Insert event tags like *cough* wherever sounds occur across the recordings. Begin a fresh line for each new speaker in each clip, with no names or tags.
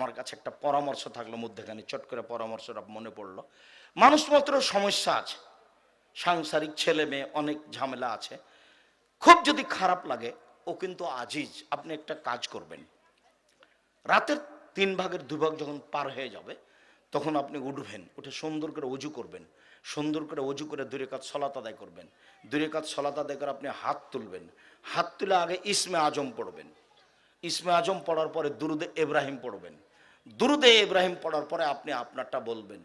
আমার কাছে একটা পরামর্শ থাকল মধ্যেখানে, চট করে পরামর্শটা মনে পড়ল। মানুষ মাত্র সমস্যা আছে। সাংসারিক ছেলে মেয়ে অনেক ঝামেলা আছে। খুব যদি খারাপ লাগে, ও কিন্তু আজিজ, আপনি একটা কাজ করবেন। রাতের তিন ভাগের দুই ভাগ যখন পার হয়ে যাবে, তখন আপনি উঠবেন, উঠে সুন্দর করে অজু করবেন। সুন্দর করে অজু করে দূরে কাজ সলাত আদায় করবেন। দূরে কাজ সলাত আদায় করে আপনি হাত তুলবেন। হাত তুলে আগে ইসমে আজম পড়বেন। ইসমে আজম পড়ার পরে দুরুদে ইব্রাহিম পড়বেন। দুরুদে ইব্রাহিম পড়ার পরে আপনি আপনারটা বলবেন।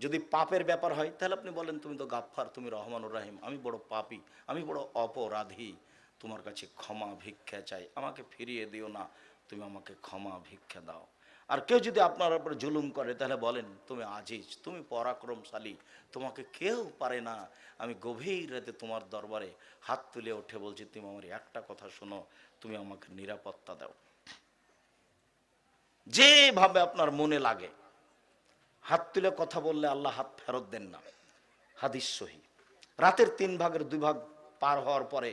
যদি পাপের ব্যাপার হয়, তাহলে আপনি বলেন, তুমি তো গাফফার, তুমি রহমানুর রাহিম, আমি বড় পাপী, আমি বড় অপরাধী। তোমার কাছে ক্ষমা, ভিক্ষা চাই। আমাকে ফিরিয়ে দিও না, তুমি আমাকে ক্ষমা, ভিক্ষা দাও। আর কেউ যদি আপনার উপর জুলুম করে, তাহলে বলেন, তুমি আজিজ, তুমি পরাক্রমশালী, তোমাকে কেউ পারে না। আমি গভীর রাতে তোমার দরবারে হাত তুলে উঠে বলছি, তুমি আমার একটা কথা শোনো, তুমি আমাকে নিরাপত্তা দাও। যেভাবে আপনার মনে লাগে। হাত তুলে কথা বললে আল্লাহ হাত ফেরত দেন না। হাদিস সহি। রাতের তিন ভাগের দুই ভাগ পার হওয়ার পরে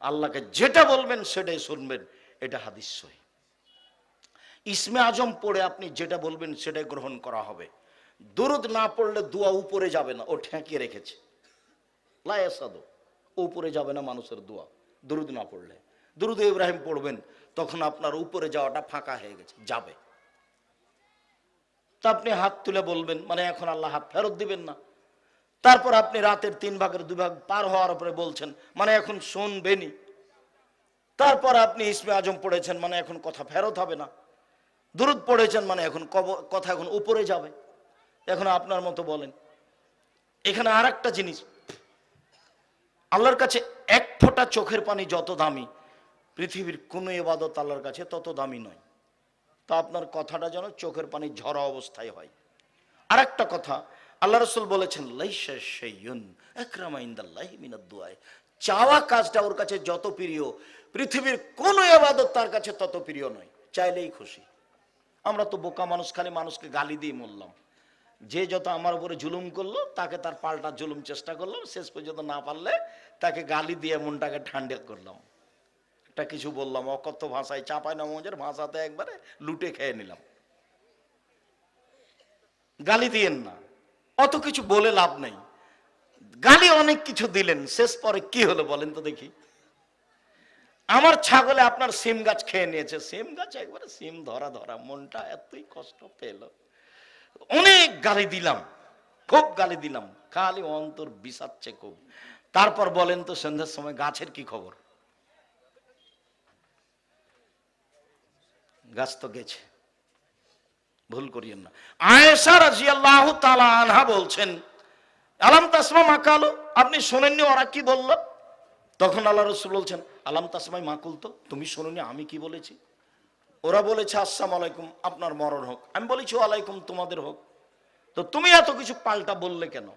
আল্লাহকে যেটা বলবেন সেটাই শুনবেন, এটা হাদিস সহি। ইসমে আজম পড়ে আপনি যেটা বলবেন সেটাই গ্রহণ করা হবে। দুরুদ না পড়লে দুয়া উপরে যাবে না, ও ঠেঁকিয়ে রেখেছে। লায়াসাদো উপরে যাবে না মানুষের দোয়া, দুরুদ না পড়লে। দুরুদ ইব্রাহিম পড়বেন, তখন আপনার উপরে যাওয়াটা ফাঁকা হয়ে গেছে, যাবে। তা আপনি হাত তুলে বলবেন মানে এখন আল্লাহ হাত ফেরত দিবেন না। তারপর আপনি রাতের তিন ভাগের দুই ভাগ পার হওয়ার পরে বলছেন মানে এখন শুনবেনই। তারপর আপনি ইসমে আজম পড়েছেন মানে এখন কথা ফেরত হবে না। দুরুদ পড়েছেন মানে এখন কথা এখন উপরে যাবে। এখন আপনার মতো বলেন। এখানে আর একটা জিনিস। আল্লাহর কাছে এক ফোঁটা চোখের পানি যত দামি, পৃথিবীর কোনো এবাদত আল্লাহর কাছে তত দামি নয়। তো আপনার কথাটা যেন চোখের পানি ঝরা অবস্থায় হয়। আর একটা কথা, আল্লাহ রসুল বলেছেন চাওয়া কাজটা ওর কাছে যত প্রিয়, পৃথিবীর কোন এবাদত তার কাছে তত প্রিয় নয়, চাইলেই খুশি। আমরা তো বোকা মানুষ, খালি মানুষকে গালি দিয়ে মরলাম। যে যত আমার উপরে জুলুম করল, তাকে তার পাল্টা জুলুম চেষ্টা করলাম, শেষ পর্যন্ত না পারলে তাকে গালি দিয়ে মনটাকে ঠান্ডা করলাম। একটা কিছু বললাম, অকথ্য ভাষায় চাপাই নমজের ভাষাতে একবারে লুটে খেয়ে নিলাম। গালি দিয়েন না। অত কিছু বলে লাভ নেই। গালি অনেক কিছু দিলেন, শেষ পরে কি হলো বলেন তো দেখি। আমার ছাগলে আপনার সিম গাছ খেয়ে নিয়েছে। সিম গাছ একবারে সিম ধরা ধরা, মনটা এতই কষ্ট পেল। অনেক গালি দিলাম, খুব গালি দিলাম, খালি অন্তর বিষাচ্ছে খুব। তারপর বলেন তো সন্ধ্যার সময় গাছের কি খবর? গাছ তো গেছে। ভুল করিয়েন না। আয়েশা রাজিয়াল্লাহু তাআলা আনহা বলছেন, আলাম তাসমা মাকালো আপনি শোনেননি ওরা কি বলল? তখন আল্লাহ রসুল বলছেন, আলাম তাসমাই মাকুল তো তুমি শোনোনি, আমি কি বলেছি? ওরা বলেছে, আসসালাম আলাইকুম, আপনার মরণ হোক। আমি বলেছি আলাইকুম তোমাদের হোক। তো তুমি এত কিছু পাল্টা বললে কেন?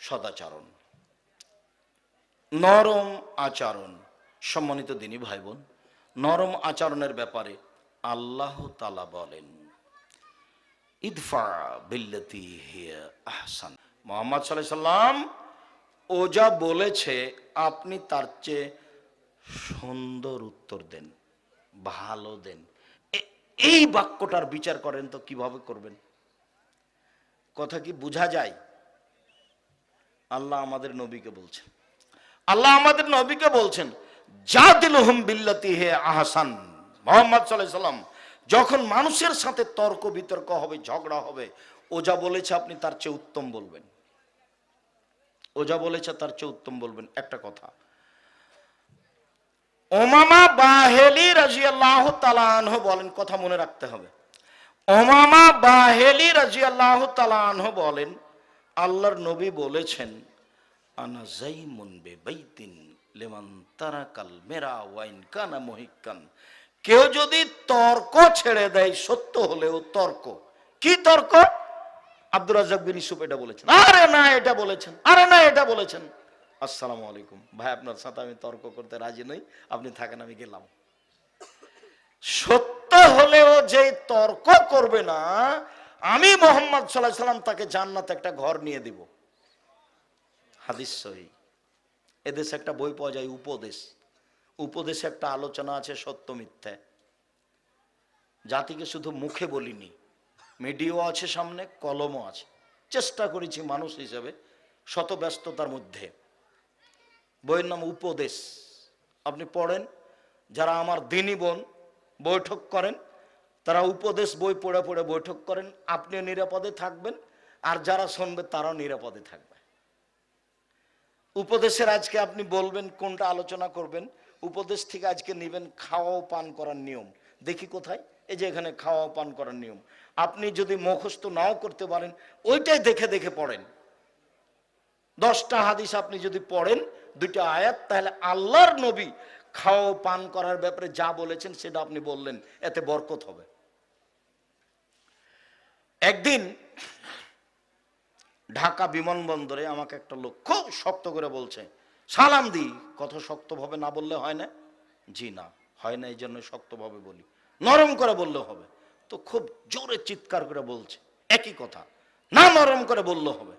সদাচরণ। নরম আচরণ। সম্মানিত দিনী ভাই বোন নরম আচরণের ব্যাপারে আল্লাহ তালা বলেন, ইদফা বিল্লতি হিয়া আহসান। মোহাম্মদ সাল্লাম, ও যা বলেছে আপনি তার চেয়ে সুন্দর উত্তর দেন, ভালো দেন। এই বাক্যটার বিচার করেন তো কীভাবে করবেন? কথা কি বোঝা যায়? আল্লাহ আমাদের নবীকে বলছেন। আল্লাহ আমাদের নবীকে বলছেন যা দিলহুম বিল্লাতি হে আহসান। মোহাম্মদ সাল্লাম, যখন মানুষের সাথে তর্ক বিতর্ক হবে, ঝগড়া হবে, ও যা বলেছে আপনি তার চেয়ে উত্তম বলবেন। ও যা বলেছে তার চেয়ে উত্তম বলবেন, একটা কথা। ওমামা বাহেলি রাজিয়াল্লাহ তালানহ বলেন, কথা মনে রাখতে হবে। ওমামা বাহেলি রাজিয়াল্লাহ তালানহ বলেন, আল্লাহর নবী বলেছেন, আনা জাইমুন বে লেমান তারাকাল মেরা ওয়াইন কানা মহিকান কেউ যদি তর্ক ছেড়ে দেয়, সত্য হলেও তর্ক। কি তর্ক? আব্দুর রাজাক বিন ইসুফ এটা বলেছেন। আরে না, এটা বলেছেন। আরে না, এটা বলেছেন। আসসালামু আলাইকুম। ভাই, আপনার সাথে আমি তর্ক করতে রাজি নই। আপনি থাকেন, আমি গেলাম। সত্য হলেও যে তর্ক করবে না, আমি মোহাম্মদ সাল্লাহ সাল্লাম তাকে জান্নাত একটা ঘর নিয়ে দিব। হাদিস সহি। এদেশে একটা বই পাওয়া যায়, উপদেশ। উপদেশে একটা আলোচনা আছে সত্য মিথ্যে। জাতিকে শুধু মুখে বলিনি, মিডিয়াও আছে সামনে, কলমও আছে। চেষ্টা করেছি মানুষ হিসেবে শত ব্যস্ততার মধ্যে। বইয়ের নাম উপদেশ। আপনি পড়েন, যারা আমার দিনী বোন বৈঠক করেন, তারা উপদেশ বই পড়ে পড়ে বৈঠক করেন, আপনিও নিরাপদে থাকবেন, আর যারা শুনবে তারাও নিরাপদে থাকবে উপদেশের আজকে আপনি বলবেন, কোনটা আলোচনা করবেন? উপদেশ থেকে আজকে নেবেন, খাওয়া পান করার নিয়ম। দেখি কোথায়? এই যে এখানে খাওয়া পান করার নিয়ম। আপনি যদি মুখস্থ নাও করতে পারেন, ওইটাই দেখে দেখে পড়েন। দশটা হাদিস আপনি যদি পড়েন, দুইটা আয়াত, তাহলে আল্লাহর নবী খাওয়া পান করার ব্যাপারে যা বলেছেন, সেটা আপনি বললেন, এতে বরকত হবে। একদিন ঢাকা বিমানবন্দরে আমাকে একটা লোক খুব শক্ত করে বলছে, সালাম দি কত শক্তভাবে না বললে হয় না? জি না, হয় না এই জন্য শক্তভাবে বলি। নরম করে বললে হবে। তো খুব জোরে চিৎকার করে বলছে, একই কথা, না নরম করে বললে হবে।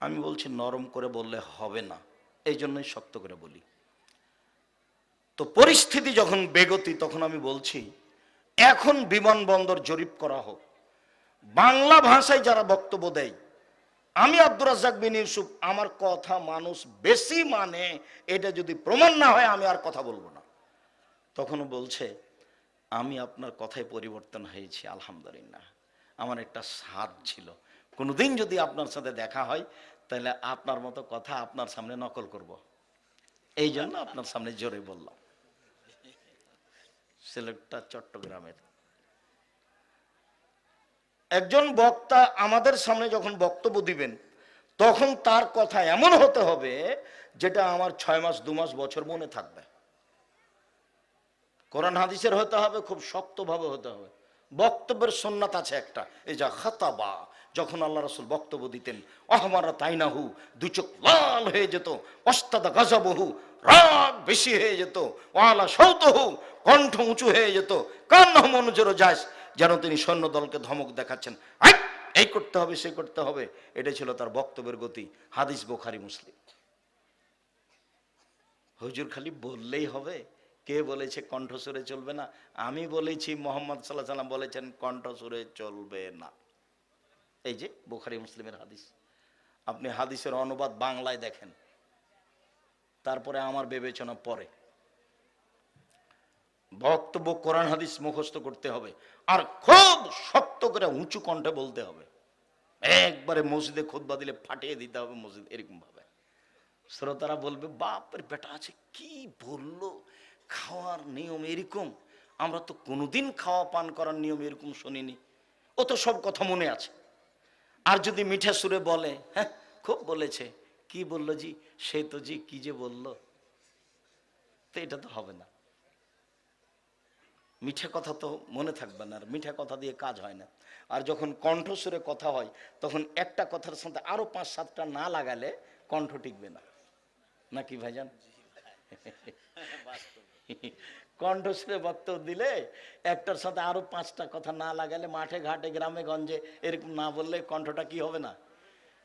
আমি বলছি, নরম করে বললে হবে না এই জন্যই শক্ত করে বলি। তো পরিস্থিতি যখন বেগতি, তখন আমি বলছি, এখন বিমানবন্দর জরিপ করা হোক। বাংলা ভাষায় যারা বক্তব্য দেয় আমি আব্দুর রাজ্জাক বিন ইউসুফ, আমার কথা মানুষ বেশি মানে এটা যদি প্রমাণ না হয়, আমি আর কথা বলব না। তখনও বলছে, আমি আপনার কথায় পরিবর্তন হয়েছি, আলহামদুলিল্লাহ। আমার একটা স্বাদ ছিল। কোনোদিন যদি আপনার সাথে দেখা হয়, তাহলে আপনার মতো কথা আপনার সামনে নকল করব। এই জন্য আপনার সামনে জোরে বললাম। সিলেটটা চট্টগ্রামের। একজন বক্তা আমাদের সামনে যখন বক্তব্য দিবেন, তখন তার কথা এমন হতে হবে যেটা আমার ছয় মাস, দু মাস, বছর মনে থাকবে। কোরআন হাদিসের হতে হবে, খুব শক্তভাবে হতে হবে। বক্তব্যের সন্ন্যাত আছে একটা, এই যা খাতাবা, যখন আল্লাহ রসুল বক্তব্য দিতেন অহমারা তাই না হু দু চোখ লাল হয়ে যেত অস্তাদা গাজাবহু রাগ বেশি হয়ে যেত, ওয়ালা সৌত হু কণ্ঠ উঁচু হয়ে যেত কান্না মনোজোরও যায় যেন তিনি সৈন্য দলকে ধমক দেখাচ্ছেন। এই করতে হবে, সে করতে হবে। এটা ছিল তার বক্তব্যের গতি। হাদিস বোখারি, মুসলিম। হুজুর খালি বললেই হবে। কে বলেছে কণ্ঠস্বরে চলবে না? আমি বলেছি, মোহাম্মদ সাল্লাহ সাল্লাম বলেছেন, কণ্ঠস্বরে চলবে না। এই যে বোখারি, মুসলিমের হাদিস। আপনি হাদিসের অনুবাদ বাংলায় দেখেন। তারপরে আমার বিবেচনা পরে। বক্তব্য, কোরআন, হাদিস মুখস্থ করতে হবে। আর খুব শক্ত করে উঁচু কণ্ঠে বলতে হবে। একবারে মসজিদে খুতবা দিলে ফাটিয়ে দিতে হবে মসজিদ, এরকম ভাবে। শ্রোতারা বলবে, বাপের বেটা আছে কি বলল? খাওয়ার নিয়ম এরকম? আমরা তো কোনোদিন খাওয়া পান করার নিয়ম এরকম শুনিনি। ও তো সব কথা মনে আছে। আর যদি মিঠা সুরে বলে হ্যাঁ খুব বলেছে। কি বলল জি? সে তো জি, কি যে বলল? তো এটা তো হবে না। মিঠা কথা তো মনে থাকবে না আর মিঠা কথা দিয়ে কাজ হয় না। আর যখন কণ্ঠস্বরে কথা হয়, তখন একটা কথার সাথে আরও পাঁচ সাতটা না লাগালে কণ্ঠ টিকবে না। নাকি ভাইজান? কণ্ঠস্বরে বক্তব্য দিলে একটার সাথে আরও পাঁচটা কথা না লাগালে মাঠে ঘাটে গ্রামে গঞ্জে এরকম না বললে কণ্ঠটা কি হবে না?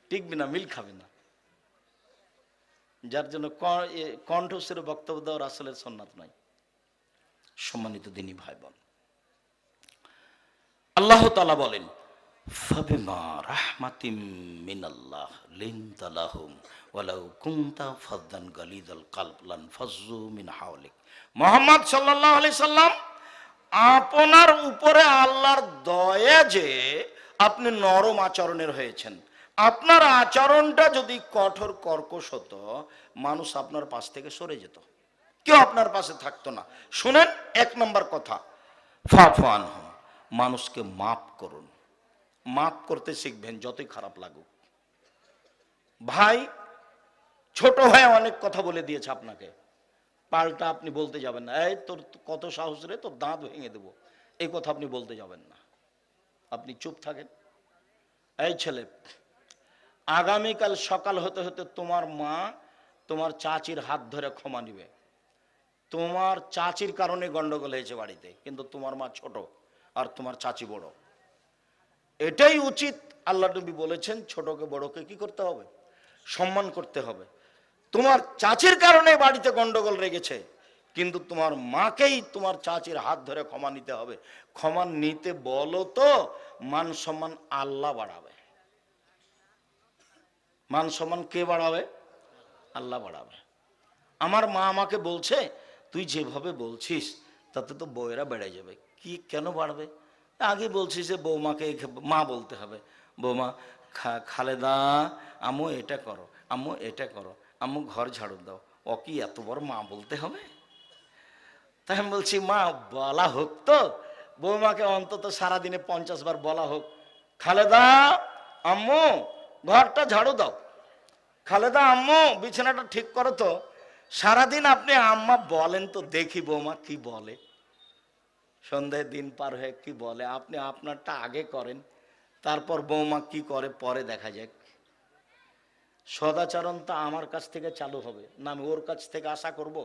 টিকবে না, মিল খাবে না। যার জন্য কণ্ঠস্বরে বক্তব্য দেওয়ার আসলে সন্ন্যাত নয়। সম্মানিত দিনী ভাই বোন আল্লাহ তালা বলেন, ফাবিমা রাহমাতিম মিনাল্লাহ লিনতা লাহুম ওয়ালাউ কুনতা ফাদ্দান গালিদাল কালব লান মিন হাওলিক। মুহাম্মদ সাল্লাল্লাহু আলাইহি সাল্লাম, আপনার উপরে আল্লাহর দয়া যে আপনি নরম আচরণের হয়েছেন। আপনার আচরণটা যদি কঠোর কর্কশ হতো, মানুষ আপনার পাশ থেকে সরে যেত। কেউ আপনার পাশে থাকতো না। শুনেন, এক নম্বর কথা। ফাফান মানুষকে মাফ করুন। মাফ করতে শিখবেন, যতই খারাপ লাগুক। ভাই, ছোট হয়ে অনেক কথা বলে দিয়েছে আপনাকে। পাল্টা আপনি বলতে যাবেন না। এই তোর কত সাহস রে, তোর দাঁত ভেঙে দেবো। এই কথা আপনি বলতে যাবেন না। আপনি চুপ থাকেন। এই ছেলে, আগামীকাল সকাল হতে হতে তোমার মা তোমার চাচির হাত ধরে ক্ষমা নিবে। তোমার চাচির কারণে গন্ডগোল হয়েছে বাড়িতে, কিন্তু তোমার মা ছোট আর তোমার চাচি বড়। এটাই উচিত আল্লাহ নবী বলেছেন, ছোটকে বড়কে কি করতে হবে? সম্মান করতে হবে। তোমার চাচির কারণে বাড়িতে গন্ডগোল রেগেছে কিন্তু তোমার মাকেই তোমার চাচির হাত ধরে ক্ষমা নিতে হবে। ক্ষমা নিতে বলো তো, মান সম্মান আল্লাহ বাড়াবে। মান সম্মান কে বাড়াবে? আল্লাহ বাড়াবে। আমার মা আমাকে বলছে তুই যেভাবে বলছিস, তাতে তো বউয়েরা বেড়ে যাবে। কি, কেন বাড়বে? আগে বলছিস যে বৌমাকে মা বলতে হবে। বৌমা খালেদা, আম্মু, এটা করো, আম্মু, এটা করো, আম্মু, ঘর ঝাড়ু দাও। ও কি এত বড় মা বলতে হবে? তাই আমি বলছি, মা, বলা হোক তো। বৌমাকে অন্তত সারাদিনে পঞ্চাশ বার বলা হোক। খালেদা, আম্মু, ঘরটা ঝাড়ু দাও। খালেদা, আম্মু, বিছানাটা ঠিক করো তো। সারাদিন আপনি, আম্মা, বলেন তো দেখি বৌমা কি বলে। সন্ধ্যায় দিন পার হয়ে কি বলে? আপনি আপনারটা আগে করেন, তারপর বৌমা কি করে পরে দেখা যাক। সদাচরণ তো আমার কাছ থেকে চালু হবে। না, আমি ওর কাছ থেকে আশা করব,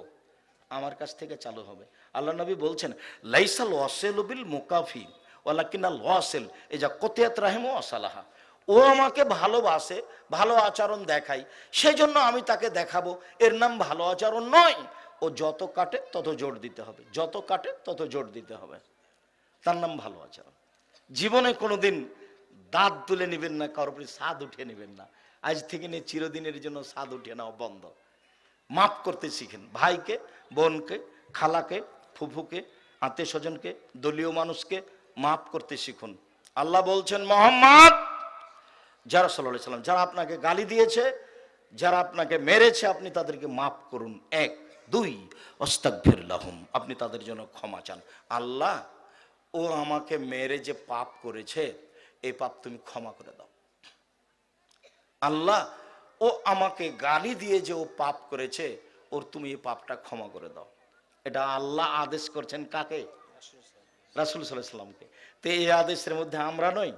আমার কাছ থেকে চালু হবে। আল্লাহ নবী বলছেন, লাইসাল ওয়াসেল বিল মোকাফি ওয়ালাকিনা লসেল এই যা কতিয়াত রাহিম অসালাহা ও আমাকে ভালোবাসে, ভালো আচরণ দেখাই সেই জন্য আমি তাকে দেখাবো, এর নাম ভালো আচরণ নয়। ও যত কাটে তত জোর দিতে হবে, যত কাটে তত জোর দিতে হবে। তার নাম ভালো আচরণ। জীবনে কোনোদিন দাঁত তুলে নেবেন না, কারোর উপরে স্বাদ উঠিয়ে নেবেন না। আজ থেকে নিয়ে চিরদিনের জন্য স্বাদ উঠিয়ে নেওয়া বন্ধ। মাফ করতে শিখেন। ভাইকে, বোনকে, খালাকে, ফুফুকে, আত্মীয় স্বজনকে, দলীয় মানুষকে মাফ করতে শিখুন। আল্লাহ বলছেন, মোহাম্মদ যারা সাল্লাহ সাল্লাম, যারা আপনাকে গালি দিয়েছে, যারা আপনাকে মেরেছে, আপনি তাদেরকে মাফ করুন। এক। দুই অস্তাকফির লাহুম, আপনি তাদের জন্য ক্ষমা চান। আল্লাহ, ও আমাকে মেরে যে পাপ করেছে, এই পাপ তুমি ক্ষমা করে দাও। আল্লাহ, ও আমাকে গালি দিয়ে যে ও পাপ করেছে, ওর তুমি এই পাপটা ক্ষমা করে দাও। এটা আল্লাহ আদেশ করছেন কাকে? রাসুল সাল্লাহ সাল্লামকে। তো এই আদেশের মধ্যে আমরা নই?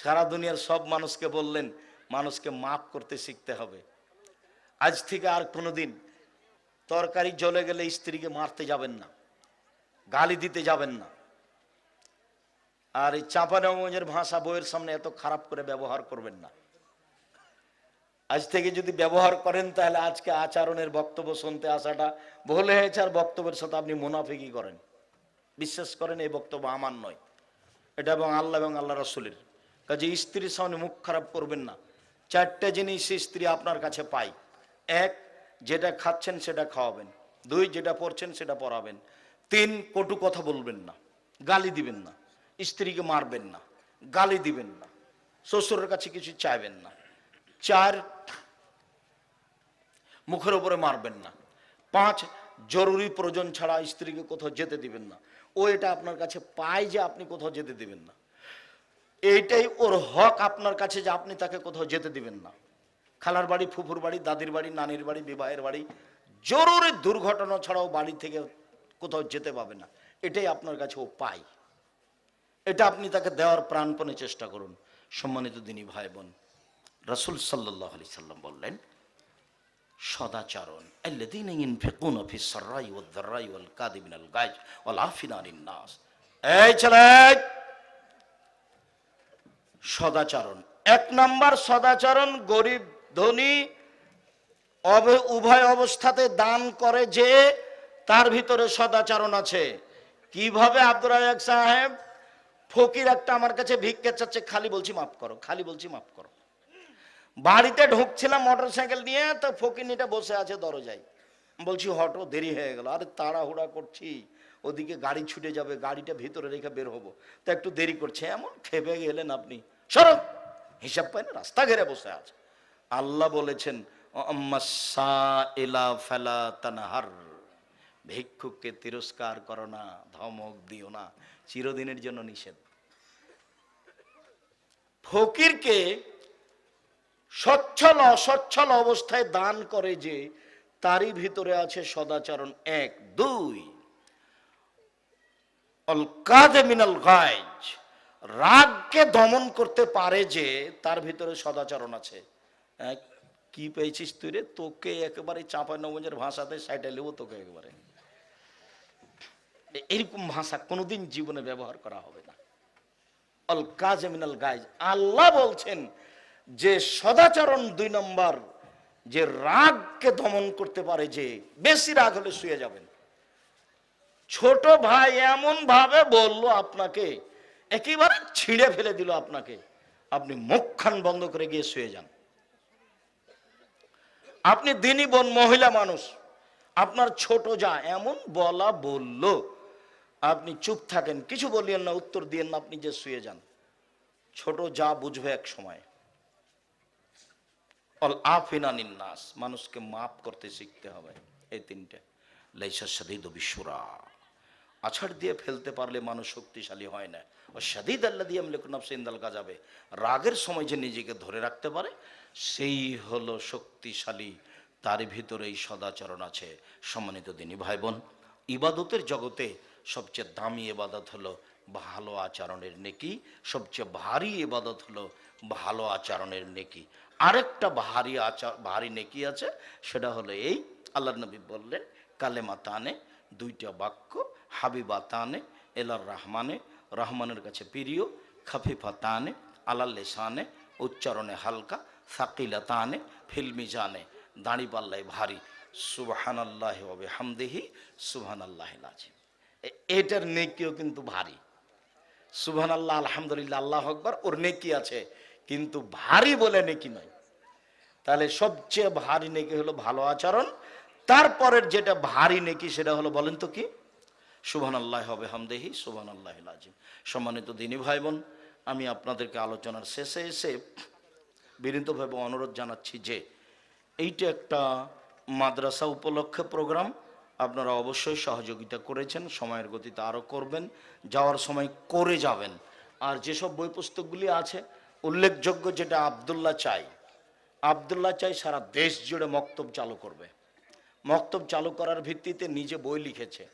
সারা দুনিয়ার সব মানুষকে বললেন, মানুষকে মাফ করতে শিখতে হবে। আজ থেকে আর কোনোদিন তরকারি জ্বলে গেলে স্ত্রীকে মারতে যাবেন না, গালি দিতে যাবেন না। আর এই চাঁপানগঞ্জের ভাষা বইয়ের সামনে এত খারাপ করে ব্যবহার করবেন না। আজ থেকে যদি ব্যবহার করেন, তাহলে আজকে আচরণের বক্তব্য শুনতে আসাটা ভুল হয়েছে আর বক্তব্যের সাথে আপনি মুনাফিকি করেন। বিশ্বাস করেন, এই বক্তব্য আমার নয়। এটা এবং আল্লাহ এবং আল্লাহ রসুলের। কাজে স্ত্রীর সামনে মুখ খারাপ করবেন না। চারটে জিনিস স্ত্রী আপনার কাছে পাই এক, যেটা খাচ্ছেন সেটা খাওয়াবেন। দুই, যেটা পড়ছেন সেটা পড়াবেন তিন, কটু কথা বলবেন না। গালি দিবেন না। স্ত্রীকে মারবেন না। গালি দিবেন না। শ্বশুরের কাছে কিছু চাইবেন না। চার, মুখের উপরে মারবেন না। পাঁচ, জরুরি প্রয়োজন ছাড়া স্ত্রীকে কোথাও যেতে দিবেন না। ও এটা আপনার কাছে পায় যে আপনি কোথাও যেতে দিবেন না। এইটাই ওর হক আপনার কাছে যে আপনি তাকে কোথাও যেতে দিবেন না। খালার বাড়ি, ফুফুর বাড়ি, দাদির বাড়ি, নানির বাড়ি, বিবাহের বাড়ি, জরুরি দুর্ঘটনা ছাড়াও বাড়ি থেকে কোথাও যেতে পাবে না। এটাই আপনার কাছে ও পায় এটা আপনি তাকে দেওয়ার প্রাণপণে চেষ্টা করুন, সম্মানিত দিনী ভাই বোন রসুল সাল্লাহ আলি সাল্লাম বললেন, সদাচরণ ছেলে সদাচরণ। এক নাম্বার সদাচরণ, গরিব, ধনী উভয় অবস্থাতে দান করে যে তার ভিতরে সদাচরণ আছে। কীভাবে আব্দুর রাজাক সাহেব? ফকির একটা আমার কাছে ভিক্ষে চাচ্ছে, খালি বলছি মাফ করো, খালি বলছি মাফ করো। বাড়িতে ঢুকছিলাম মোটর সাইকেল নিয়ে, তো ফকিনিটা বসে আছে দরজায়। বলছি হটো দেরি হয়ে গেল, আরে তাড়াহুড়া করছি। ওদিকে গাড়ি ছুটে যাবে, গাড়িটা ভিতরে রেখে বের হব। তো একটু দেরি করছে, এমন খেপে গেলেন আপনি। সরো! হিসাব পাই না রাস্তা ঘেরে বসে আছে। আল্লাহ বলেছেন "অম্মাসা ইলা তানহার। ভিক্ষুককে তিরস্কার করো না, ধমক দিও না, চিরদিনের জন্য নিষেধ। ফকিরকে সচ্ছল, অসচ্ছল অবস্থায় দান করে যে, তারই ভিতরে আছে সদাচরণ এক, দুই। অল গাইজ রাগকে দমন করতে পারে যে, তার ভিতরে সদাচরণ আছে। কি পেয়েছিস তুই রে? তোকে একেবারে চাঁপানগঞ্জের ভাষাতে সাইডে নেব তোকে একেবারে। এরকম ভাষা কোনোদিন জীবনে ব্যবহার করা হবে না। অল কাজে মিনাল গাইজ আল্লাহ বলছেন যে, সদাচরণ দুই নম্বর, যে রাগকে দমন করতে পারে যে, বেশি রাগ হলে শুয়ে যাবেন। ছোট ভাই এমন ভাবে বলল আপনাকে, একেবারে ছিঁড়ে ফেলে দিল আপনাকে। আপনি মুখখান বন্ধ করে গিয়ে শুয়ে যান। আপনি দিনই বোন মহিলা মানুষ, আপনার ছোট যা এমন বলা বলল, আপনি চুপ থাকেন, কিছু বলিয়েন না, উত্তর দিয়েন না, আপনি যে শুয়ে যান। ছোট যা বুঝবে এক সময়। অল আফিনানিন নাস মানুষকে মাফ করতে শিখতে হবে, এই তিনটে। লেসা সাদিদ বিশ্বরা আছাড় দিয়ে ফেলতে পারলে মানুষ শক্তিশালী হয় না। ও সাদিদ আল্লাহ দিয়ে আমলে নফসিন্দাল যাবে রাগের সময় যে নিজেকে ধরে রাখতে পারে, সেই হলো শক্তিশালী। তার ভিতরেই সদাচরণ আছে। সম্মানিত দিনী ভাই বোন ইবাদতের জগতে সবচেয়ে দামি ইবাদত হলো ভালো আচরণের নেকি। সবচেয়ে ভারী ইবাদত হলো ভালো আচরণের নেকি। আরেকটা ভারী আচার, ভারী নেকি আছে, সেটা হলো এই আল্লাহ নবী বললেন কালেমা তানে দুইটা বাক্য হাবিবা তানে এলার রহমানে, রহমানের কাছে প্রিয় খাফিফা তানে আলাল লেসানে, উচ্চারণে হালকা সাকিলা তানে ফিল্মি জানে দাঁড়ি পাল্লায় ভারী। সুবহান আল্লাহ হবে হামদেহি সুবহান আল্লাহ লাজিম এটার নেকিও কিন্তু ভারী। সুবহান আল্লাহ আলহামদুলিল্লাহ, আল্লাহ আকবর, ওর নেকি আছে, কিন্তু ভারী বলে নেকি নয়। তাহলে সবচেয়ে ভারী নেকি হলো ভালো আচরণ, তারপরের যেটা ভারী নেকি সেটা হলো বলেন তো কি? সুবহান আল্লাহ হবে হামদেহি সুবহান আল্লাহ আজিম সম্মানিত দিনী ভাই বোন আমি আপনাদেরকে আলোচনার শেষে এসে বিনীতভাবে অনুরোধ জানাচ্ছি যে এইটা একটা মাদ্রাসা উপলক্ষে প্রোগ্রাম। আপনারা অবশ্যই সহযোগিতা করেছেন, সময়ের গতিতে আরও করবেন, যাওয়ার সময় করে যাবেন। আর যেসব বই পুস্তকগুলি আছে, উল্লেখযোগ্য যেটা আবদুল্লাহ চাই। আবদুল্লাহ চাই সারা দেশ জুড়ে মক্তব চালু করবে। মক্তব চালু করার ভিত্তিতে নিজে বই লিখেছে।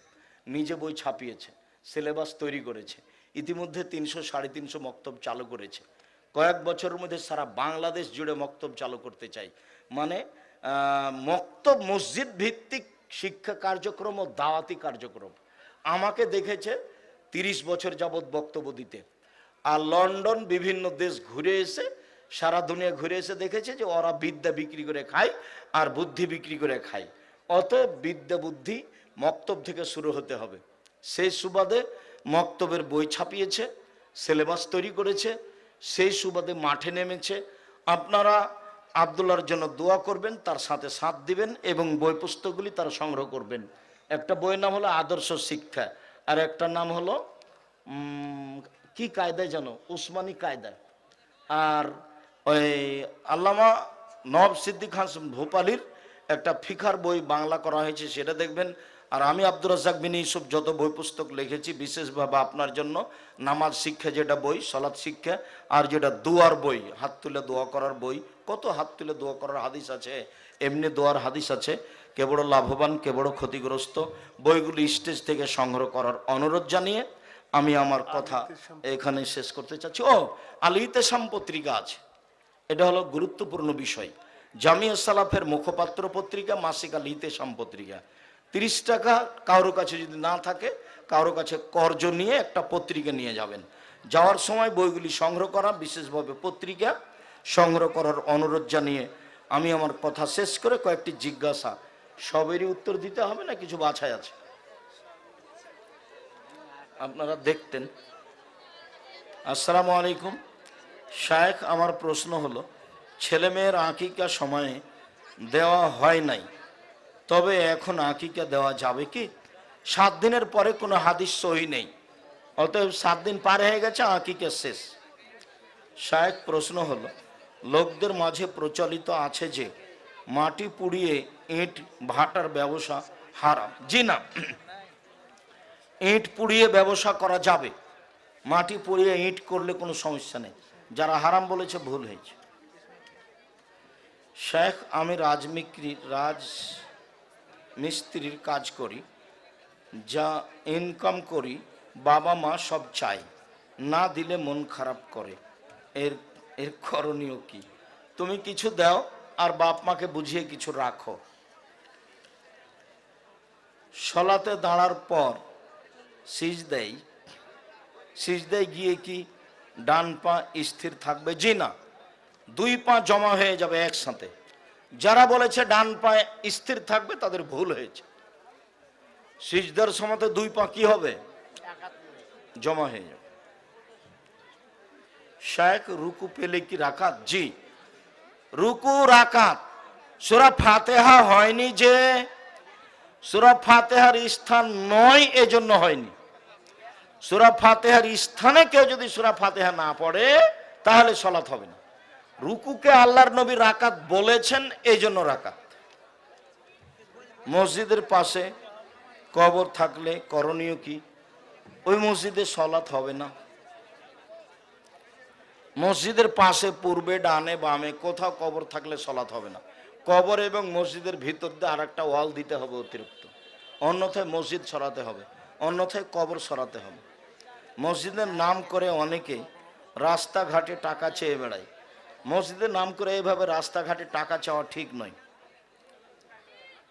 নিজে বই ছাপিয়েছে, সিলেবাস তৈরি করেছে, ইতিমধ্যে তিনশো সাড়ে তিনশো মক্তব চালু করেছে। কয়েক বছরের মধ্যে সারা বাংলাদেশ জুড়ে মক্তব চালু করতে চাই। মানে মক্তব মসজিদ ভিত্তিক শিক্ষা কার্যক্রম ও দাওয়াতি কার্যক্রম। আমাকে দেখেছে তিরিশ বছর যাবৎ বক্তব্য দিতে। আর লন্ডন বিভিন্ন দেশ ঘুরে এসে, সারা দুনিয়া ঘুরে এসে দেখেছে যে ওরা বিদ্যা বিক্রি করে খায় আর বুদ্ধি বিক্রি করে খায়। অত বিদ্যা বুদ্ধি মক্তব থেকে শুরু হতে হবে। সেই সুবাদে মক্তবের বই ছাপিয়েছে, সিলেবাস তৈরি করেছে, সেই সুবাদে মাঠে নেমেছে। আপনারা আবদুল্লার জন্য দোয়া করবেন, তার সাথে সাথ দিবেন এবং বই পুস্তকগুলি তারা সংগ্রহ করবেন। একটা বইয়ের নাম হলো আদর্শ শিক্ষা, আর একটা নাম হলো কি কায়দায় জানো উসমানী কায়দায়। আর ওই আল্লামা নব সিদ্দিক খান ভোপালির একটা ফিখার বই বাংলা করা হয়েছে, সেটা দেখবেন। আর আমি আব্দুর রাজ্জাক বিন ইউসুফ যত বই পুস্তক লিখেছি বিশেষভাবে আপনার জন্য নামাজ শিক্ষা যেটা বই সলাৎ শিক্ষা আর যেটা দোয়ার বই হাত তুলে দোয়া করার বই কত হাত তুলে দোয়া করার হাদিস আছে এমনি দোয়ার হাদিস আছে কে বড় লাভবান কে বড় ক্ষতিগ্রস্ত বইগুলি স্টেজ থেকে সংগ্রহ করার অনুরোধ জানিয়ে আমি আমার কথা এখানে শেষ করতে চাচ্ছি। ও আল ইতেসাম পত্রিকা আছে। এটা হলো গুরুত্বপূর্ণ বিষয়। জামিয়া সালাফের মুখপাত্র পত্রিকা মাসিক আল ইতেসাম পত্রিকা। তিরিশ টাকা কারোর কাছে যদি না থাকে কারোর কাছে কর্জ নিয়ে একটা পত্রিকা নিয়ে যাবেন। যাওয়ার সময় বইগুলি সংগ্রহ করা, বিশেষভাবে পত্রিকা সংগ্রহ করার অনুরোধ জানিয়ে আমি আমার কথা শেষ করে কয়েকটি জিজ্ঞাসা। সবেরই উত্তর দিতে হবে না কিছু বাছাই আছে? আপনারা দেখতেন। আসসালামু আলাইকুম। শায়েখ, আমার প্রশ্ন হলো, ছেলেমেয়ের আকিকা সময়ে দেওয়া হয় নাই। তবে এখন আকিকা দেওয়া যাবে কি? সাত দিনের পরে কোনো হাদিস সহি নেই। অতএব সাত দিন পার হয়ে গেছে, আকিকা শেষ। শায়েক প্রশ্ন হলো, লোকদের মাঝে প্রচলিত আছে যে, মাটি পুড়িয়ে ইট ভাটার ব্যবসা হারাম। জি না। ইট পুড়িয়ে ব্যবসা করা যাবে। মাটি পুড়িয়ে ইট করলে কোনো সমস্যা নেই। যারা হারাম বলেছে, ভুল হয়েছে। শেখ আমি রাজমিক্রি রাজ মিস্ত্রির কাজ করি, যা ইনকাম করি, বাবা মা সব চাই না দিলে মন খারাপ করে। এর এর করণীয় কি? তুমি কিছু দাও আর বাপ মাকে বুঝিয়ে কিছু রাখো। সলাতে দাঁড়ার পর সিজদাই সিজদায় গিয়ে কি ডান পা স্থির থাকবে? জি না। দুই পা জমা হয়ে যাবে একসাথে। যারা বলেছে ডান পায়ে স্থির থাকবে, তাদের ভুল হয়েছে। সিজদার সময়তে দুই পা কি হবে? জমা হয়ে যাবে। শেখ রুকু পেলে কি রাকাত? জি। রুকু, রাকাত। সুরা ফাতেহা হয়নি যে, সুরা ফাতেহার স্থান নয়, এজন্য হয়নি। সুরা ফাতেহার স্থানে কেউ যদি সুরা ফাতেহা না পড়ে, তাহলে সলাৎ হবে না। রুকুকে আল্লাহর নবী রাকাত বলেছেন এই জন্য রাকাত। মসজিদের পাশে কবর থাকলে করণীয় কি? ওই মসজিদে সলাৎ হবে না। মসজিদের পাশে, পূর্বে, ডানে, বামে, কোথাও কবর থাকলে সলাৎ হবে না। কবর এবং মসজিদের ভিতর দিয়ে আর একটা ওয়াল দিতে হবে অতিরিক্ত। অন্যথায় মসজিদ সরাতে হবে, অন্যথায় কবর সরাতে হবে। মসজিদের নাম করে অনেকে রাস্তাঘাটে টাকা চেয়ে বেড়ায়। মসজিদের নাম করে এইভাবে রাস্তাঘাটে টাকা চাওয়া ঠিক নয়।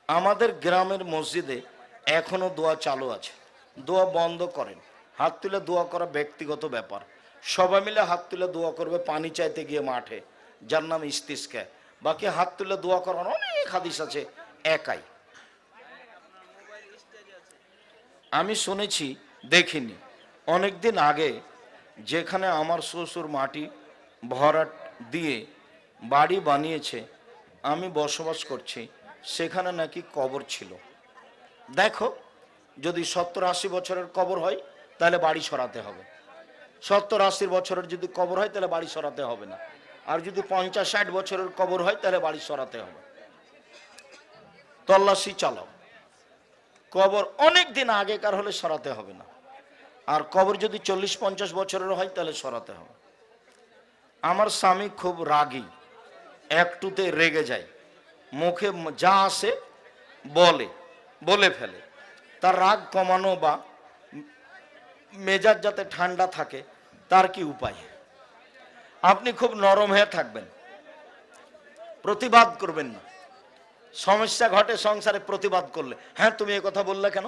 আমাদের গ্রামের মসজিদে এখনও দোয়া চালু আছে। দোয়া বন্ধ করেন। হাত তুলে দোয়া করা ব্যক্তিগত ব্যাপার। সবাই মিলে হাত তুলে দোয়া করবে পানি চাইতে গিয়ে মাঠে। যার নাম ইস্তিসকে। বাকি হাত তুলে দোয়া করার অনেক হাদিস আছে, একাই। আমি শুনেছি, দেখিনি। অনেকদিন আগে যেখানে আমার শ্বশুর মাটি ভরাট দিয়ে বাড়ি বানিয়েছে, আমি বসবাস করছি, সেখানে নাকি কবর ছিল। দেখো, যদি সত্তর আশি বছরের কবর হয়, তাহলে বাড়ি সরাতে হবে। সত্তর আশি বছরের যদি কবর হয়, তাহলে বাড়ি সরাতে হবে না। আর যদি পঞ্চাশ ষাট বছরের কবর হয়, তাহলে বাড়ি সরাতে হবে। তল্লাশি চালাও। কবর অনেক দিন আগেকার হলে সরাতে হবে না। আর কবর যদি চল্লিশ পঞ্চাশ বছরের হয়, তাহলে সরাতে হবে। আমার স্বামী খুব রাগী, একটুতে রেগে যায়, মুখে যা আসে বলে বলে ফেলে। তার রাগ কমানো বা মেজাজ যাতে ঠান্ডা থাকে, তার কি উপায়? আপনি খুব নরম হয়ে থাকবেন, প্রতিবাদ করবেন না। সমস্যা ঘটে সংসারে প্রতিবাদ করলে। হ্যাঁ তুমি এ কথা বললে কেন?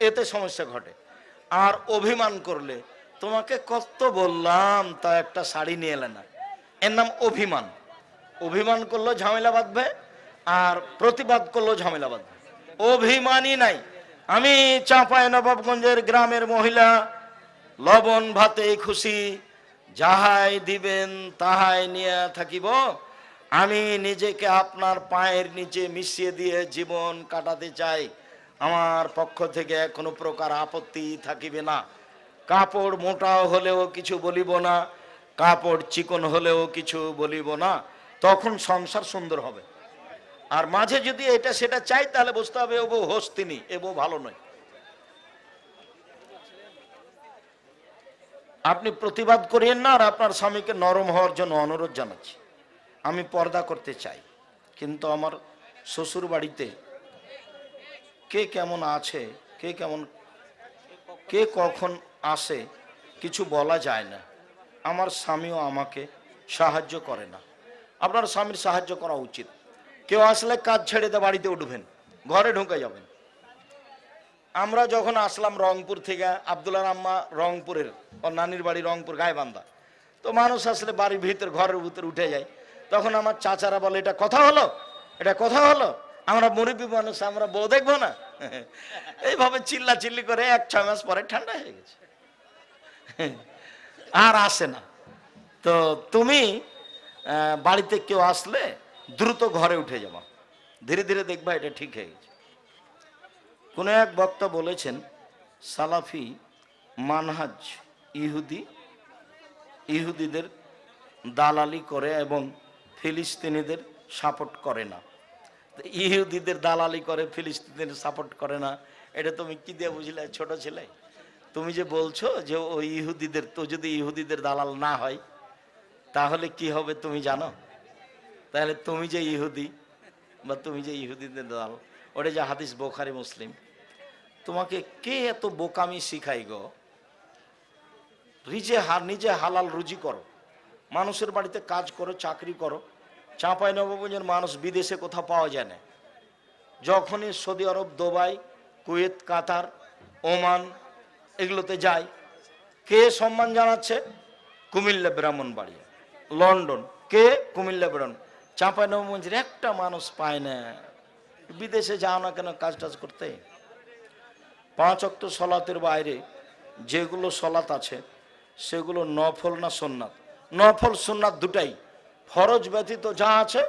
এতে সমস্যা ঘটে। আর অভিমান করলে তোমাকে কত বললাম, তা একটা শাড়ি নিয়ে এলে না। এর নাম অভিমান। অভিমান করলেও ঝামেলা বাঁধবে, আর প্রতিবাদ করলেও ঝামেলা বাঁধবে। অভিমানই নাই। আমি চাঁপাই নবাবগঞ্জের গ্রামের মহিলা, লবণ ভাতে খুশি, যাহাই দিবেন তাহাই নিয়ে থাকিব। আমি নিজেকে আপনার পায়ের নিচে মিশিয়ে দিয়ে জীবন কাটাতে চাই। আমার পক্ষ থেকে কোনো প্রকার আপত্তি থাকিবে না। কাপড় মোটা হলেও কিছু বলিব না, কাপড় চিকন হলেও কিছু বলিব না, তখন সংসার সুন্দর হবে। আর মাঝে যদি এটা সেটা চাই, তাহলে বুঝতে হবে ও বউ হস্তিনী, এ বউ ভালো নয়। আপনি প্রতিবাদ করিয়েন না, আর আপনার স্বামীকে নরম হওয়ার জন্য অনুরোধ জানাচ্ছি। আমি পর্দা করতে চাই, কিন্তু আমার শ্বশুর বাড়িতে কে কেমন আছে, কে কেমন, কে কখন আসে, কিছু বলা যায় না। আমার স্বামীও আমাকে সাহায্য করে না। আপনার স্বামীর সাহায্য করা উচিত। কেউ আসলে কাজ ছেড়ে দিয়ে বাড়িতে উঠবেন, ঘরে ঢুকে যাবেন। আমরা যখন আসলাম রংপুর থেকে আবদুল্লাহ আম্মা রংপুরের, ওর নানির বাড়ি রংপুর গায়েবান্ধা তো মানুষ আসলে বাড়ির ভিতর, ঘরের ভিতরে উঠে যায়। তখন আমার চাচারা বলে, এটা কথা হলো? এটা কথা হলো? আমরা মুরব্বী মানুষ, আমরা বউ দেখব না? *laughs* এইভাবে চিল্লা চিল্লি করে এক ছয় মাস পরে ঠান্ডা হয়ে গেছে। আর আসে না। তো তুমি বাড়িতে কেউ আসলে দ্রুত ঘরে উঠে যাবা। ধীরে ধীরে দেখবা এটা ঠিক হয়ে গেছে। কোনো এক বক্তা বলেছেন, সালাফি মানহাজ ইহুদি, ইহুদিদের দালালি করে এবং ফিলিস্তিনিদের সাপোর্ট করে না। ইহুদিদের দালালি করে, ফিলিস্তিনিদের সাপোর্ট করে না, এটা তুমি কি দিয়ে বুঝলে, ছোট ছেলে? তুমি যে বলছো যে ওই ইহুদিদের, তো যদি ইহুদিদের দালাল না হয়, তাহলে কি হবে তুমি জানো? তাহলে তুমি যে ইহুদি বা তুমি যে ইহুদিদের দালাল, ওটা যে হাদিস বোখারি মুসলিম। তোমাকে কে এত বোকামি শিখাই গো? নিজে নিজে হালাল রুজি করো। মানুষের বাড়িতে কাজ করো, চাকরি করো। চাঁপাই নবগঞ্জের মানুষ বিদেশে কোথাও পাওয়া যায় না। যখনই Saudi Arab, Dubai, Kuwait, Qatar, Oman এগুলোতে যায় কে সম্মান জানাচ্ছে? কুমিল্লা ব্রাহ্মণবাড়িয়া লন্ডন। কে? কুমিল্লা ব্রাহ্মণ। চাঁপাই নবগঞ্জের একটা মানুষ পায় না। বিদেশে যাও না কেন কাজ টাজ করতে? পাঁচ অক্ত সলাতের বাইরে যেগুলো সলাত আছে, সেগুলো নফল না সোননাথ নফল সোননাথ দুটাই। ফরজ ব্যতীত যা আছে,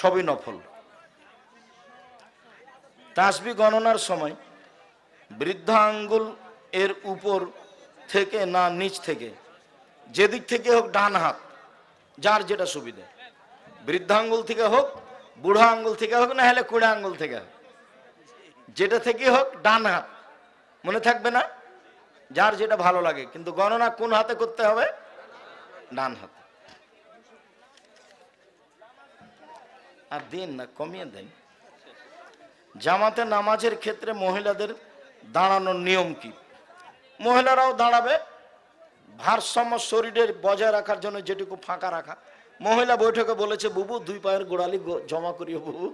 সবই নফল। তাসবি গণনার সময় বৃদ্ধা আঙ্গুল এর উপর থেকে না নিচ থেকে, যেদিক থেকে হোক ডান হাত, যার যেটা সুবিধা। বৃদ্ধা আঙ্গুল থেকে হোক, বুড়া আঙ্গুল থেকে হোক, না হলে কুড়া আঙ্গুল থেকে হোক, যেটা থেকে হোক ডান হাত, মনে থাকবে না? যার যেটা ভালো লাগে, কিন্তু গণনা কোন হাতে করতে হবে? ডান হাতে। আর দিন না, কমিয়ে দেন। জামাতে নামাজের ক্ষেত্রে মহিলাদের দাঁড়ানোর নিয়ম কি? মহিলারাও দাঁড়াবে। ভারসাম্য শরীরের বজায় রাখার জন্য যেটুকু ফাঁকা রাখা। মহিলা বৈঠকে বলেছে, বুবু, দুই পায়ের গোড়ালি জমা করিও বুবু।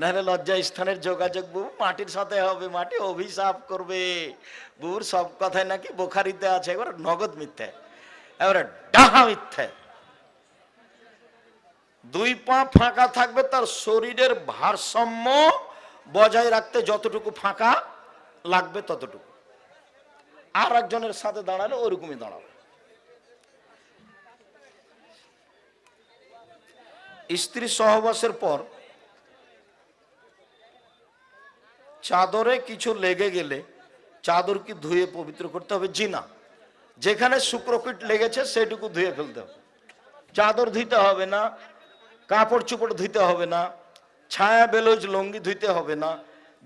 নাহলে লজ্জা স্থানের যোগাযোগ, বুবু, মাটির সাথে হবে, মাটি অভিশাপ করবে। বুবুর সব কথায় নাকি বোখারিতে আছে এবার নগদ মিথ্যে এবারে ডাহা মিথ্যে। দুই পা ফাঁকা থাকবে তার শরীরের ভারসাম্য বজায় রাখতে যতটুকু ফাঁকা লাগবে ততটুকু। আর একজনের সাথে দাঁড়ালে ওরকমই দাঁড়াবে। স্ত্রী সহবাসের পর চাদরে কিছু লেগে গেলে চাদর কি ধুয়ে পবিত্র করতে হবে? জি না। যেখানে শুক্রকীট লেগেছে সেটুকু ধুয়ে ফেলতে হবে। চাদর ধুইতে হবে না, কাপড় চোপড় ধুইতে হবে না ছায়া বেলুজ লঙ্গি ধুইতে হবে না,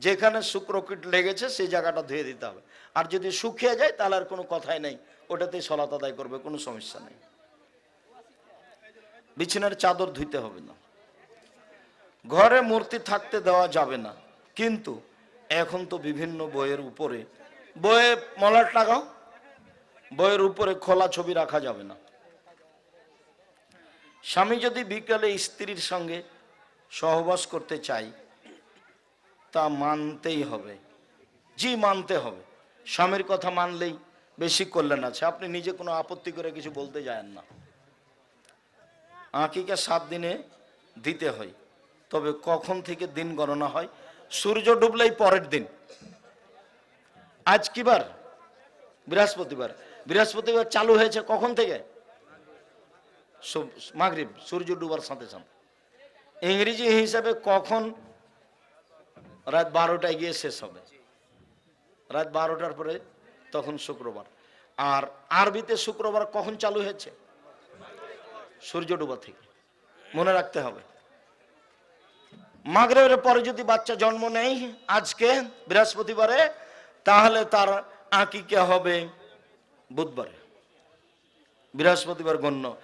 যেখানে শুক্রকীট লেগেছে সেই জায়গাটা ধুয়ে দিতে হবে। আর যদি শুকিয়ে যায়, তাহলে আর কোনো কথাই নেই। ওটাতেই সলাত আদায় করবে, কোনো সমস্যা নেই। বিছানার চাদর ধুইতে হবে না। ঘরে মূর্তি থাকতে দেওয়া যাবে না। কিন্তু এখন তো বিভিন্ন বইয়ের উপরে, বইয়ে মলাট লাগাও, বইয়ের উপরে খোলা ছবি রাখা যাবে না। স্বামী যদি বিকালে স্ত্রীর সঙ্গে সহবাস করতে চাই তা মানতেই হবে। জি, মানতে হবে। স্বামীর কথা মানলেই বেশি কল্যাণ আছে। আপনি নিজে কোনো আপত্তি করে কিছু বলতে যায়েন না। আঁকিকে সাত দিনে দিতে হয়, তবে কখন থেকে দিন গণনা হয়, সূর্য ডুবলেই পরের দিন। আজ কি বার বৃহস্পতিবার বৃহস্পতিবার চালু হয়েছে কখন থেকে? মাগরিব, সূর্য ডুবার সাথে সাথে। ইংরেজি হিসাবে কখন? রাত বারোটায় গিয়ে শেষ হবে। রাত বারোটার পরে তখন শুক্রবার। আর আরবিতে শুক্রবার কখন চালু হয়েছে? সূর্য ডুবা থেকে। মনে রাখতে হবে। মাগরেবের পরে যদি বাচ্চা জন্ম নেই আজকে, বৃহস্পতিবারে, তাহলে তার আঁকিকে হবে? বুধবারে। বৃহস্পতিবার গণ্য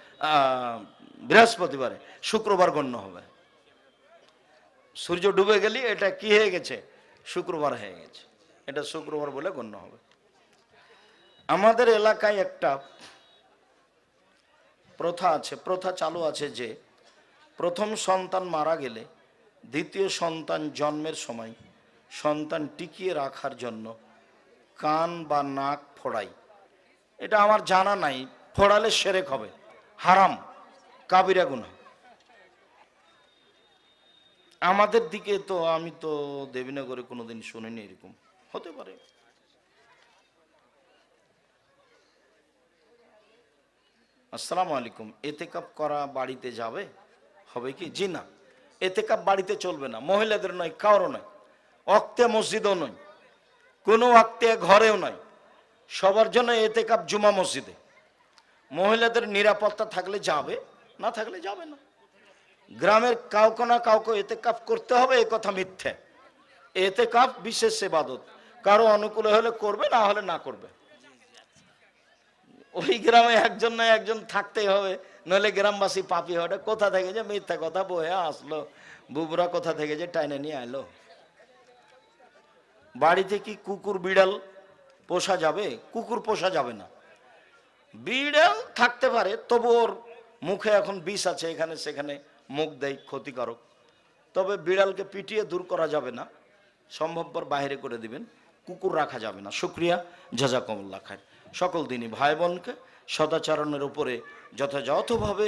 বৃহস্পতিবারে। শুক্রবার গণ্য হবে। সূর্য ডুবে গেলি, এটা কি হয়ে গেছে? শুক্রবার হয়ে গেছে। এটা শুক্রবার বলে গণ্য হবে। আমাদের এলাকায় একটা প্রথা আছে, প্রথা চালু আছে যে প্রথম সন্তান মারা গেলে দ্বিতীয় সন্তান জন্মের সময় সন্তান টিকিয়ে রাখার জন্য কান বা নাক ফোড়াই। এটা আমার জানা নাই, ফোড়ালে সেরেক হবে, হারাম, কাবিরা গুনা আমাদের দিকে তো, আমি তো দেবীনগরে কোনোদিন শুনিনি এরকম। হতে পারে। আসসালামু আলাইকুম এতে কাপ করা বাড়িতে যাবে? হবে কি? জি না। এতে কাপ বাড়িতে চলবে না। মহিলাদের নয়, কারও নয়। অক্তে মসজিদও নয়। কোনো অক্তে ঘরেও নয়। সবার জন্য এতে কাপ জুমা মসজিদে। মহিলাদের নিরাপত্তা থাকলে যাবে, না থাকলে যাবে না। গ্রামের কাউকে না কাউকে এতে কাপ করতে হবে, এ কথা মিথ্যে। এতে কাপ বিশেষ সেবাদত কারও অনুকূলে হলে করবে, না হলে না করবে। ওই গ্রামে একজন না একজন থাকতেই হবে, নইলে গ্রামবাসী পাপি হবে কোথা থেকে যে মিথ্যা কথা বয়ে আসলো, বুবরা কোথা থেকে যে টাইনে নিয়ে আইলো? বাড়িতে কি কুকুর, বিড়াল পোষা যাবে? কুকুর পোষা যাবে না। বিড়াল থাকতে পারে, তবু ওর মুখে এখন বিষ আছে, এখানে সেখানে মুখ দেয়, ক্ষতিকারক। তবে বিড়ালকে পিটিয়ে দূর করা যাবে না, সম্ভবপর বাইরে করে দিবেন। কুকুর রাখা যাবে না। শুক্রিয়া। জাজাকমুল্লা খায় সকল দিনই ভাই বোনকে সদাচরণের উপরে যথাযথভাবে